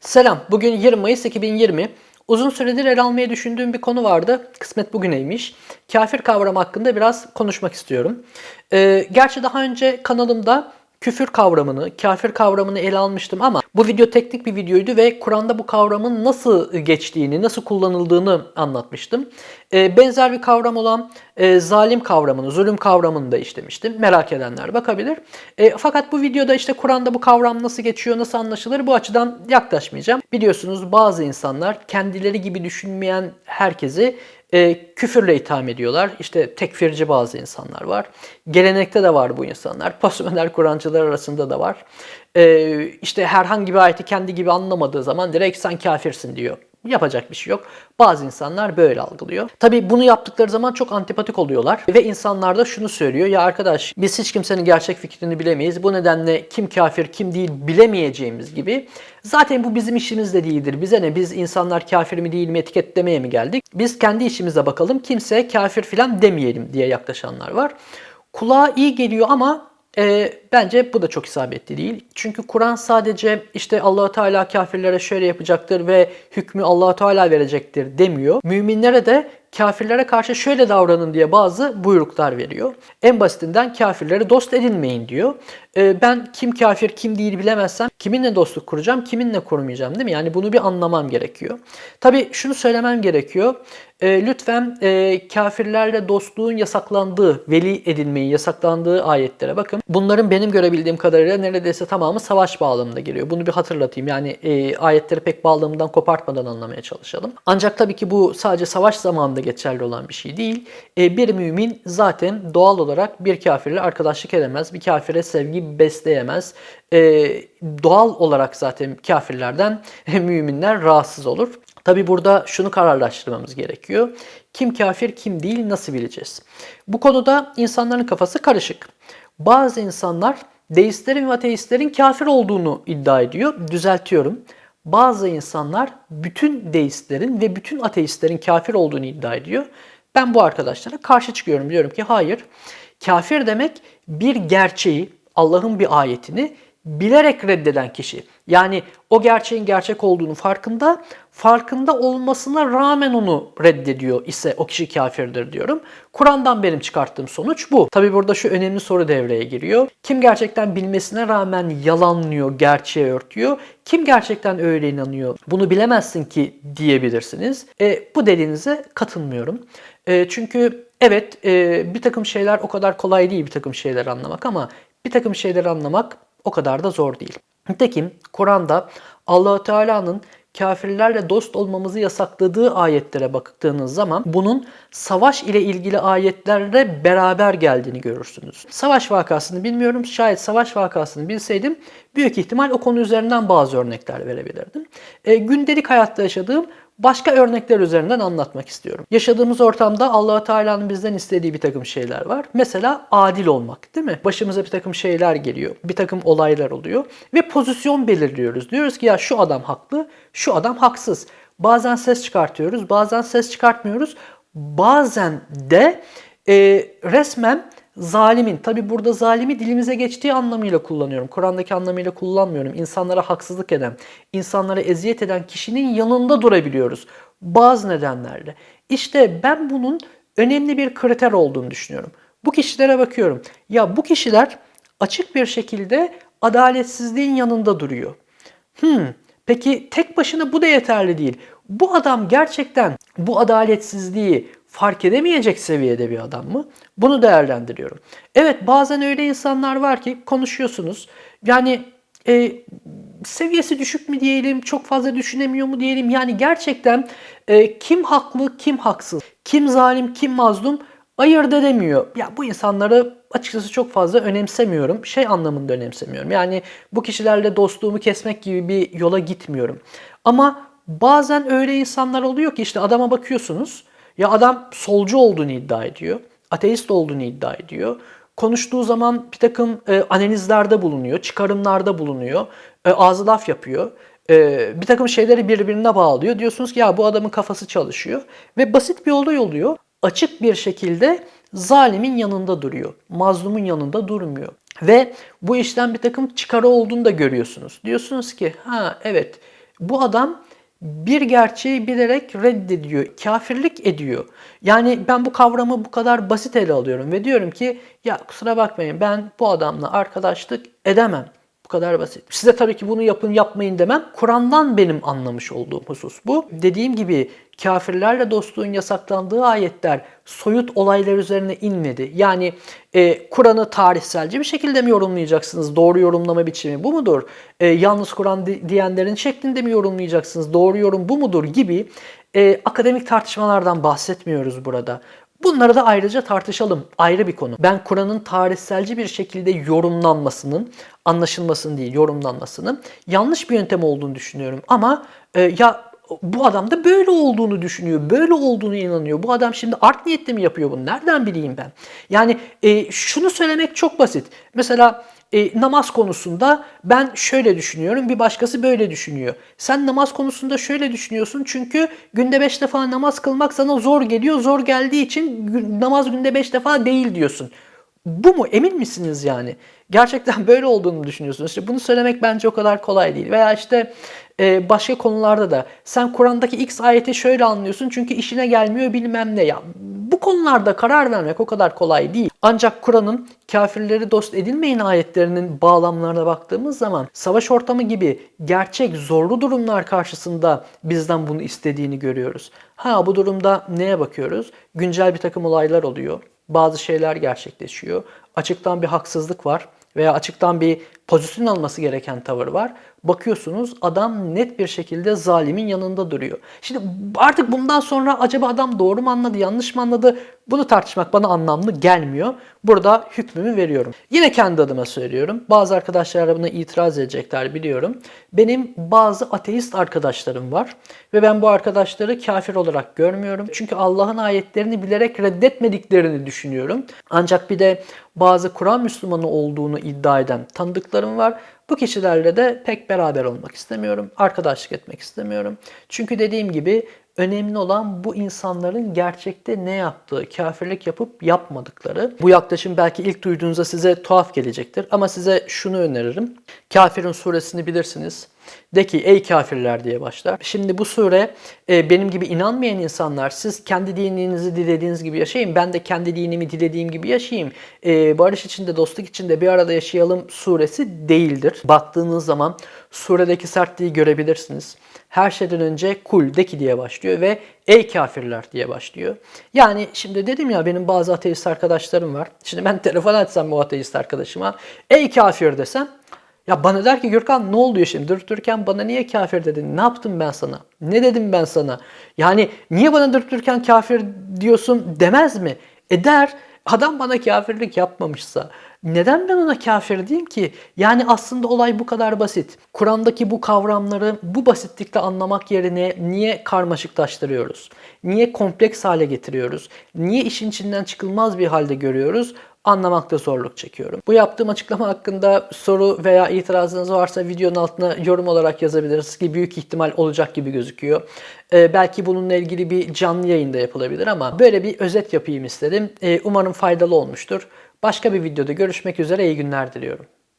Selam. Bugün 20 Mayıs 2020. Uzun süredir ele almayı düşündüğüm bir konu vardı. Kısmet bugüneymiş. Kafir kavramı hakkında biraz konuşmak istiyorum. Ee, gerçi daha önce kanalımda küfür kavramını, kafir kavramını ele almıştım ama bu video teknik bir videoydu ve Kur'an'da bu kavramın nasıl geçtiğini, nasıl kullanıldığını anlatmıştım. Ee, benzer bir kavram olan e, zalim kavramını, zulüm kavramını da işlemiştim. Merak edenler bakabilir. E, fakat bu videoda işte Kur'an'da bu kavram nasıl geçiyor, nasıl anlaşılır bu açıdan yaklaşmayacağım. Biliyorsunuz bazı insanlar kendileri gibi düşünmeyen herkesi e, küfürle itham ediyorlar. İşte tekfirci bazı insanlar var. Gelenekte de var bu insanlar. Postmodern Kur'ancılar arasında da var. E, işte herhangi bir ayeti kendi gibi anlamadığı zaman direkt sen kafirsin diyor. Yapacak bir şey yok. Bazı insanlar böyle algılıyor. Tabii bunu yaptıkları zaman çok antipatik oluyorlar. Ve insanlar da şunu söylüyor. Ya arkadaş biz hiç kimsenin gerçek fikrini bilemeyiz. Bu nedenle kim kafir kim değil bilemeyeceğimiz gibi. Zaten bu bizim işimiz de değildir. Bize ne biz insanlar kafir mi değil mi etiketlemeye mi geldik? Biz kendi işimize bakalım. Kimse kafir filan demeyelim diye yaklaşanlar var. Kulağa iyi geliyor ama e, bence bu da çok isabetli değil. Çünkü Kur'an sadece işte allah Teala kafirlere şöyle yapacaktır ve hükmü allah Teala verecektir demiyor. Müminlere de kafirlere karşı şöyle davranın diye bazı buyruklar veriyor. En basitinden kafirlere dost edinmeyin diyor. Ee, ben kim kafir kim değil bilemezsem kiminle dostluk kuracağım kiminle kurmayacağım değil mi? Yani bunu bir anlamam gerekiyor. Tabii şunu söylemem gerekiyor. E, lütfen e, kafirlerle dostluğun yasaklandığı, veli edinmeyi yasaklandığı ayetlere bakın. Bunların benim görebildiğim kadarıyla neredeyse tamamı savaş bağlamında geliyor. Bunu bir hatırlatayım. Yani e, ayetleri pek bağlamından kopartmadan anlamaya çalışalım. Ancak tabii ki bu sadece savaş zamanında geçerli olan bir şey değil. E, bir mümin zaten doğal olarak bir kafirle arkadaşlık edemez. Bir kafire sevgi besleyemez. E, doğal olarak zaten kafirlerden müminler rahatsız olur. Tabi burada şunu kararlaştırmamız gerekiyor. Kim kafir kim değil nasıl bileceğiz? Bu konuda insanların kafası karışık. Bazı insanlar deistlerin ve ateistlerin kafir olduğunu iddia ediyor. Düzeltiyorum. Bazı insanlar bütün deistlerin ve bütün ateistlerin kafir olduğunu iddia ediyor. Ben bu arkadaşlara karşı çıkıyorum. Diyorum ki hayır. Kafir demek bir gerçeği, Allah'ın bir ayetini bilerek reddeden kişi. Yani o gerçeğin gerçek olduğunu farkında, farkında olmasına rağmen onu reddediyor ise o kişi kafirdir diyorum. Kur'an'dan benim çıkarttığım sonuç bu. Tabi burada şu önemli soru devreye giriyor. Kim gerçekten bilmesine rağmen yalanlıyor, gerçeği örtüyor? Kim gerçekten öyle inanıyor? Bunu bilemezsin ki diyebilirsiniz. E, bu dediğinize katılmıyorum. E, çünkü evet e, bir takım şeyler o kadar kolay değil bir takım şeyler anlamak ama bir takım şeyleri anlamak o kadar da zor değil. Nitekim Kur'an'da allah Teala'nın kafirlerle dost olmamızı yasakladığı ayetlere baktığınız zaman bunun savaş ile ilgili ayetlerle beraber geldiğini görürsünüz. Savaş vakasını bilmiyorum. Şayet savaş vakasını bilseydim büyük ihtimal o konu üzerinden bazı örnekler verebilirdim. E, gündelik hayatta yaşadığım başka örnekler üzerinden anlatmak istiyorum. Yaşadığımız ortamda allah Teala'nın bizden istediği bir takım şeyler var. Mesela adil olmak değil mi? Başımıza bir takım şeyler geliyor. Bir takım olaylar oluyor. Ve pozisyon belirliyoruz. Diyoruz ki ya şu adam haklı, şu adam haksız. Bazen ses çıkartıyoruz, bazen ses çıkartmıyoruz. Bazen de e, resmen zalimin, tabi burada zalimi dilimize geçtiği anlamıyla kullanıyorum. Kur'an'daki anlamıyla kullanmıyorum. İnsanlara haksızlık eden, insanlara eziyet eden kişinin yanında durabiliyoruz. Bazı nedenlerle. İşte ben bunun önemli bir kriter olduğunu düşünüyorum. Bu kişilere bakıyorum. Ya bu kişiler açık bir şekilde adaletsizliğin yanında duruyor. Hmm, peki tek başına bu da yeterli değil. Bu adam gerçekten bu adaletsizliği fark edemeyecek seviyede bir adam mı? Bunu değerlendiriyorum. Evet bazen öyle insanlar var ki konuşuyorsunuz. Yani e, seviyesi düşük mü diyelim, çok fazla düşünemiyor mu diyelim. Yani gerçekten e, kim haklı, kim haksız, kim zalim, kim mazlum ayırt edemiyor. Ya bu insanları açıkçası çok fazla önemsemiyorum. Şey anlamında önemsemiyorum. Yani bu kişilerle dostluğumu kesmek gibi bir yola gitmiyorum. Ama bazen öyle insanlar oluyor ki işte adama bakıyorsunuz ya adam solcu olduğunu iddia ediyor. Ateist olduğunu iddia ediyor. Konuştuğu zaman bir takım e, analizlerde bulunuyor, çıkarımlarda bulunuyor. E, ağzı laf yapıyor. E, bir takım şeyleri birbirine bağlıyor. Diyorsunuz ki ya bu adamın kafası çalışıyor. Ve basit bir olay oluyor. Açık bir şekilde zalimin yanında duruyor. Mazlumun yanında durmuyor. Ve bu işten bir takım çıkarı olduğunu da görüyorsunuz. Diyorsunuz ki ha evet Bu adam bir gerçeği bilerek reddediyor, kafirlik ediyor. Yani ben bu kavramı bu kadar basit ele alıyorum ve diyorum ki ya kusura bakmayın ben bu adamla arkadaşlık edemem. Bu kadar basit. Size tabii ki bunu yapın yapmayın demem. Kur'an'dan benim anlamış olduğum husus bu. Dediğim gibi kafirlerle dostluğun yasaklandığı ayetler soyut olaylar üzerine inmedi. Yani e, Kur'an'ı tarihselci bir şekilde mi yorumlayacaksınız? Doğru yorumlama biçimi bu mudur? E, yalnız Kur'an di- diyenlerin şeklinde mi yorumlayacaksınız? Doğru yorum bu mudur? Gibi e, akademik tartışmalardan bahsetmiyoruz burada. Bunları da ayrıca tartışalım. Ayrı bir konu. Ben Kur'an'ın tarihselci bir şekilde yorumlanmasının, anlaşılmasının değil yorumlanmasının yanlış bir yöntem olduğunu düşünüyorum. Ama e, ya bu adam da böyle olduğunu düşünüyor, böyle olduğunu inanıyor. Bu adam şimdi art niyetli mi yapıyor bunu? Nereden bileyim ben? Yani e, şunu söylemek çok basit. Mesela e, namaz konusunda ben şöyle düşünüyorum, bir başkası böyle düşünüyor. Sen namaz konusunda şöyle düşünüyorsun çünkü günde beş defa namaz kılmak sana zor geliyor. Zor geldiği için namaz günde beş defa değil diyorsun. Bu mu? Emin misiniz yani? Gerçekten böyle olduğunu düşünüyorsunuz? İşte bunu söylemek bence o kadar kolay değil. Veya işte e, başka konularda da sen Kur'an'daki X ayeti şöyle anlıyorsun çünkü işine gelmiyor bilmem ne ya. Konularda karar vermek o kadar kolay değil. Ancak Kur'an'ın kafirleri dost edilmeyin ayetlerinin bağlamlarına baktığımız zaman savaş ortamı gibi gerçek zorlu durumlar karşısında bizden bunu istediğini görüyoruz. Ha bu durumda neye bakıyoruz? Güncel bir takım olaylar oluyor. Bazı şeyler gerçekleşiyor. Açıktan bir haksızlık var veya açıktan bir pozisyon alması gereken tavır var. Bakıyorsunuz adam net bir şekilde zalimin yanında duruyor. Şimdi artık bundan sonra acaba adam doğru mu anladı, yanlış mı anladı? Bunu tartışmak bana anlamlı gelmiyor. Burada hükmümü veriyorum. Yine kendi adıma söylüyorum. Bazı arkadaşlar buna itiraz edecekler biliyorum. Benim bazı ateist arkadaşlarım var ve ben bu arkadaşları kafir olarak görmüyorum. Çünkü Allah'ın ayetlerini bilerek reddetmediklerini düşünüyorum. Ancak bir de bazı Kur'an Müslümanı olduğunu iddia eden tanıdıklarım var. Bu kişilerle de pek beraber olmak istemiyorum. Arkadaşlık etmek istemiyorum. Çünkü dediğim gibi önemli olan bu insanların gerçekte ne yaptığı, kafirlik yapıp yapmadıkları. Bu yaklaşım belki ilk duyduğunuzda size tuhaf gelecektir ama size şunu öneririm. Kafirin suresini bilirsiniz. De ki ey kafirler diye başlar. Şimdi bu sure e, benim gibi inanmayan insanlar siz kendi dininizi dilediğiniz gibi yaşayın. Ben de kendi dinimi dilediğim gibi yaşayayım. E, barış içinde, dostluk içinde bir arada yaşayalım suresi değildir. Baktığınız zaman suredeki sertliği görebilirsiniz. Her şeyden önce kul de ki diye başlıyor ve ey kafirler diye başlıyor. Yani şimdi dedim ya benim bazı ateist arkadaşlarım var. Şimdi ben telefon açsam bu ateist arkadaşıma ey kafir desem ya bana der ki Gürkan ne oluyor şimdi? Dururken bana niye kafir dedin? Ne yaptım ben sana? Ne dedim ben sana? Yani niye bana durup dururken kafir diyorsun demez mi? E der. Adam bana kafirlik yapmamışsa neden ben ona kafir diyeyim ki? Yani aslında olay bu kadar basit. Kur'an'daki bu kavramları bu basitlikle anlamak yerine niye karmaşıklaştırıyoruz? Niye kompleks hale getiriyoruz? Niye işin içinden çıkılmaz bir halde görüyoruz? Anlamakta zorluk çekiyorum. Bu yaptığım açıklama hakkında soru veya itirazınız varsa videonun altına yorum olarak yazabiliriz ki büyük ihtimal olacak gibi gözüküyor. Ee, belki bununla ilgili bir canlı yayın da yapılabilir ama böyle bir özet yapayım istedim. Ee, umarım faydalı olmuştur. Başka bir videoda görüşmek üzere iyi günler diliyorum.